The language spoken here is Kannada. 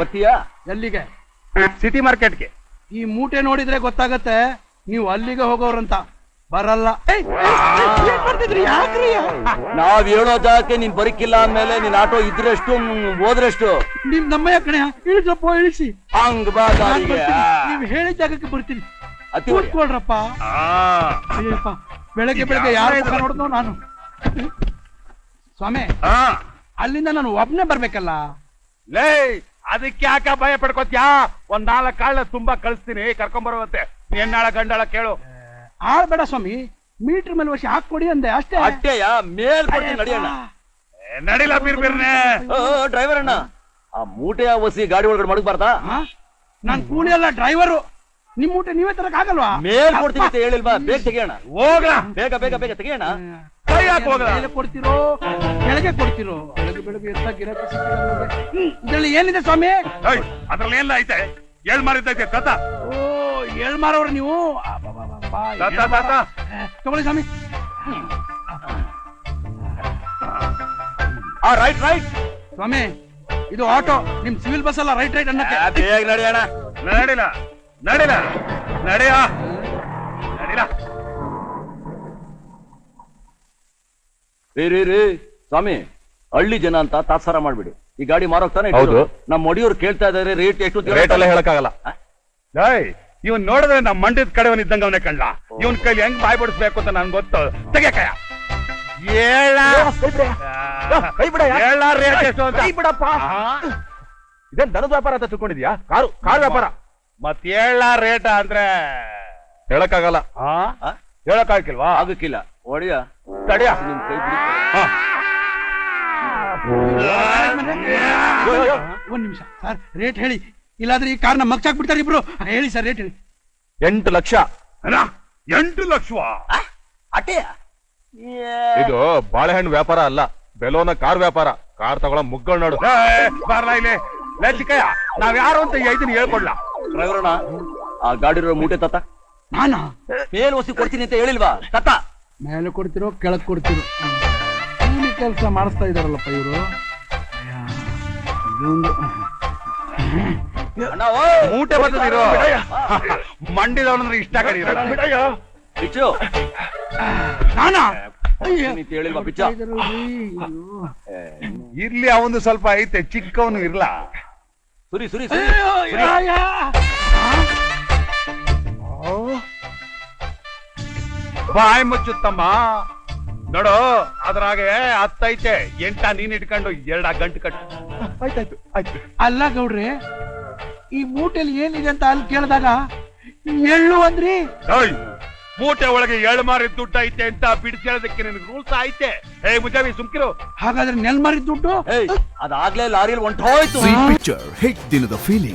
ಬರ್ತೀಯಾ? ಎಲ್ಲಿಗೆ? ಸಿಟಿ ಮಾರ್ಕೆಟ್ಗೆ. ಈ ಮೂಟೆ ನೋಡಿದ್ರೆ ಗೊತ್ತಾಗತ್ತೆ ನೀವು ಅಲ್ಲಿಗೆ ಹೋಗೋರಂತ ಬರಲ್ಲ? ನಾವ್ ಹೇಳೋ ಜಾಗಕ್ಕೆ ನೀನ್ ಬರಕಿಲ್ಲ ಅಂದ್ಮೇಲೆ ನೀನ್ ಆಟೋ ಇದ್ರೆಷ್ಟು ಹೋದ್ರಷ್ಟು? ನಿಮ್ ನಮ್ಮ ಕಣೆ ಇಳಿಸಪ್ಪ ಇಳಿಸಿ. ಹಂಗ್ ಬಾ ದಾರಿಗೆ. ನೀವ್ ಹೇಳಿದ ಜಾಗಕ್ಕೆ ಬರ್ತೀನಿ. ಅತಿ ಒಳ್ಳೆ. ಕೂತ್ಕೊಳ್ರಪ್ಪ. ಅಯ್ಯಪ್ಪ ಬೆಳಗ್ಗೆ ಬೆಳಗ್ಗೆ ಯಾರ ನೋಡಿದ್ನೋ ನಾನು. ಸ್ವಾಮಿ ಅಲ್ಲಿಂದ ನಾನು ಒಬ್ನೇ ಬರ್ಬೇಕಲ್ಲ? ಲೇ ಅದಕ್ಕೆ ಯಾಕ ಭಯ ಪಡ್ಕೋತ್ಯಾ? ಒಂದ್ ನಾಲ್ಕು ಕಾಳ ತುಂಬಾ ಕಳಿಸ್ತೀನಿ ಕರ್ಕೊಂಡ್ ಬರುವಂತೆ ಎನ್ನಾಳ ಗಂಡಾಳ ಕೇಳು. ಆಳ್ ಬೇಡ ಸ್ವಾಮಿ ಮೀಟರ್ ಮೇಲೆ ವರ್ಷ ಹಾಕೊಡಿ ಅಂದೆ ಅಷ್ಟೇ. ಅಟ್ಟೆಯ ಮೇಲ್ ಕೊಡ್ತೀನಿ ನಡಿಯಣ್ಣ. ಏ, ನಡಿಲ ಓ ಡ್ರೈವರ್ ಅಣ್ಣ ಆ ಮೂಟೆಯ ಒಸಿ ಗಾಡಿ ಒಳಗಡೆ ಮಡಗಬಾರ್ದ? ಹಾ ನಾನ್ ಕೂಲಿ ಅಲ್ಲ ಡ್ರೈವರು. ನಿಮ್ ಊಟ ನೀವೇ ತರಕ್ ಆಗಲ್ವಾ? ಮೇಲ್ ಕೊಡ್ತೀನಿ ಅಂತ ಹೇಳಿಲ್ವಾ? ಬೇಗ ತೆಗಿಯೋಣ. ಹೋಗ್ಲಾ. ಬೇಗ ಬೇಗ ಬೇಗ ತೆಗಿಯೋಣ. ಮೇಲೆ ಕೊಡ್ತಿರೋ? ಕೆಳಗೆ ಕೊಡ್ತಿರೋ? ಬೆಳಗ್ಗೆ ಬೆಳಗ್ಗೆ ಎತ್ತ ಗಿರಾಕಿ ನೋಡ್ರಿ. ಹ್ಮ್, ಇದ್ರಲ್ಲಿ ಏನಿದೆ ಸ್ವಾಮಿ? ಏಯ್, ಅದ್ರಲ್ಲಿ ಐತೆ? ಏಳ್ ಮಾರಿದ್ದೈತೆ ತಾತ. ಓ ಏಳ್ ಮಾರವ್ರ ನೀವು? ಅಬ್ಬಬ್ಬಬ್ಬಬ್ಬಾ, ತಾತ, ಹೇಳ್ ಮಾರ. ತಾತ. ತಗೊಳ್ಳಿ ಸ್ವಾಮಿ. ಆ ರೈಟ್ ರೈಟ್. ಸ್ವಾಮಿ ಇದು ಆಟೋ. ನಿಮ್ ಸಿವಿಲ್ ಬಸ್ ಅಲ್ಲ ರೈಟ್ ರೈಟ್ ಅನ್ನಕ್ಕೆ. ಬೇಗ ನಡಿಯೋಣ ನಡಿಲ್ಲ. ನಡೆಯ ನಡಿಯ. ರೀ ರೀ ರೀ ಸ್ವಾಮಿ ಹಳ್ಳಿ ಜನ ಅಂತ ತಾತ್ಸಾರ ಮಾಡ್ಬಿಡಿ. ಈ ಗಾಡಿ ಮಾರೋಗ್ತಾನೆ ಹೌದು. ನಮ್ಮ ಒಡಿಯವ್ರು ಕೇಳ್ತಾ ಇದಾರೆ ರೇಟ್ ಎಷ್ಟು ಅಂತ ರೇಟ್ ಎಲ್ಲ. ಹೇಳಕ್ಕಾಗಲ್ಲ. ಏಯ್ ಇವನ್ ನೋಡಿದ್ರೆ ನಮ್ಮ ಮಂಡ್ಯದ ಕಡೆವನ್ ಇದ್ದಂಗ ಅವನೇ ಕಳ್ಳ ಇವನ್ ಕೈಲಿ ಹೆಂಗ್ ಬಾಯ್ ಬಿಡಿಸ್ಬೇಕು ಅಂತ ನನ್ ಗೊತ್ತು. ತೆಗೆಕಯ ಕೈ ರೇಟ್ ಎಷ್ಟು ಅಂತ. ಕೈ ಬಿಡಪ್ಪ. ಆ? ಇದೇನ್ ದನದ ವ್ಯಾಪಾರ ಅಂತ ತಿಳ್ಕೊಂಡಿದ್ಯಾ? ಕಾರು ಕಾರ್ ವ್ಯಾಪಾರ. ಮತ್ ಏಳ ರೇಟ ಅಂದ್ರೆ ಹೇಳಕ್ಕಾಗಲ್ಲ. ಆ? ಆ? ಹೇಳಕ್ಕಾಗಿಲ್ವಾ ಆಗಕ್ಕಿಲ್ಲ ಒಡೆಯ ತಡಿಯ. ನಿಮ್ ಕೈ ಬಿಡಿ. ಒಂದ್ ನಿಮಿಷ. ಸರ್ ರೇಟ್ ಹೇಳಿ. ಇಲ್ಲಾದ್ರೆ ಈ ಕಾರ್ನ ಮಗ್ಚಾಕ್ ಬಿಡ್ತಾರೆ ಇಬ್ರು. ಹೇಳಿ ಸರ್ ರೇಟ್ ಹೇಳಿ. ಎಂಟು ಲಕ್ಷ. ಅಣ್ಣ, ಎಂಟು ಲಕ್ಷವಾ? ಇದು ಬಾಳೆಹಣ್ಣು ವ್ಯಾಪಾರ ಅಲ್ಲ ಬೆಲೋನ ಕಾರ್ ವ್ಯಾಪಾರ. ಕಾರ್ ತಗೊಳ ಮುಗ್ಗಳು ನೋಡು. ಬಾರ್ಲಾ ಇಲ್ಲಿ. ನಾವ್ ಯಾರು ಅಂತ ಐದನ್ ಹೇಳ್ಕೊಡ್ಲಾ? ಡ್ರೈವರ್ ಆ ಗಾಡಿರೋ ಮೂಟೆ ತತ್ತ ನಾನಾ? ಮೇಲ್ ಒಸಿ ಕೊಡ್ತೀನಿ ಅಂತ ಹೇಳಿಲ್ವಾ? ತತ್ತ ಮೇಲೆ ಕೊಡ್ತಿರೋ ಕೆಳಗ್ ಕೊಡ್ತಿರೋ. ಕೂಲಿ ಕೆಲಸ ಮಾಡಿಸ್ತಾ ಇದಾರಲ್ಲಪ್ಪ ಇವರು. ಇದೊಂದು ಅಣ್ಣ ಓ! ಮೂಟೆ ಬರ್ತದಿರೋ ಮಂಡಿದವನಂದ್ರೆ ಇಷ್ಟ ಕಡಿರ ಬಿಚ್ಚು. ನಾನಾ? ಹೇಳಿಲ್ವಾ ಬಿಚ್ಚ. ಇರ್ಲಿ ಅವನು ಸ್ವಲ್ಪ ಐತೆ ಚಿಕ್ಕವನು ಇರ್ಲ. ಸುರಿ ಸುರಿ ಸುರಿ. ಬಾಯ್ ಮುಚ್ಚುತ್ತಮ್ಮ. ನೋಡು ಅದ್ರಾಗೆ ಹತ್ತೈತೆ ಎಂಟ ನೀನ್ ಇಟ್ಕೊಂಡು ಎರಡ ಗಂಟು ಕಟ್ಟು. ಆಯ್ತಾಯ್ತು ಆಯ್ತು. ಅಲ್ಲ ಗೌಡ್ರಿ ಈ ಮೂಟೆಲಿ ಏನಿದೆ ಅಂತ ಅಲ್ಲಿ ಕೇಳಿದಾಗ ಎಳ್ಳು ಅಂದ್ರಿ? ಮೂಟೆ ಒಳಗೆ ಎಳ್ ಮಾರಿ ದುಡ್ಡು ಐತೆ ಅಂತ ಬಿಡಿಸಿ ಹೇಳೋದಕ್ಕೆ ನಿನಗೆ ರೂಲ್ಸ್ ಐತೆ. ಹೇ ಮುಜಾವಿ ಸುಮ್ಕಿರು. ಹಾಗಾದ್ರೆ ನೆಲ್ ಮಾರಿದ ದುಡ್ಡು? ಏಯ್ ಅದಾಗ್ಲೇ ಲಾರಿಯಲ್ಲಿ ಹೊಂಟೋಯ್ತು ಸಿ ಪಿಕ್ಚರ್ ಹಿಟ್ ದಿನದ ಫೀಲಿಂಗ್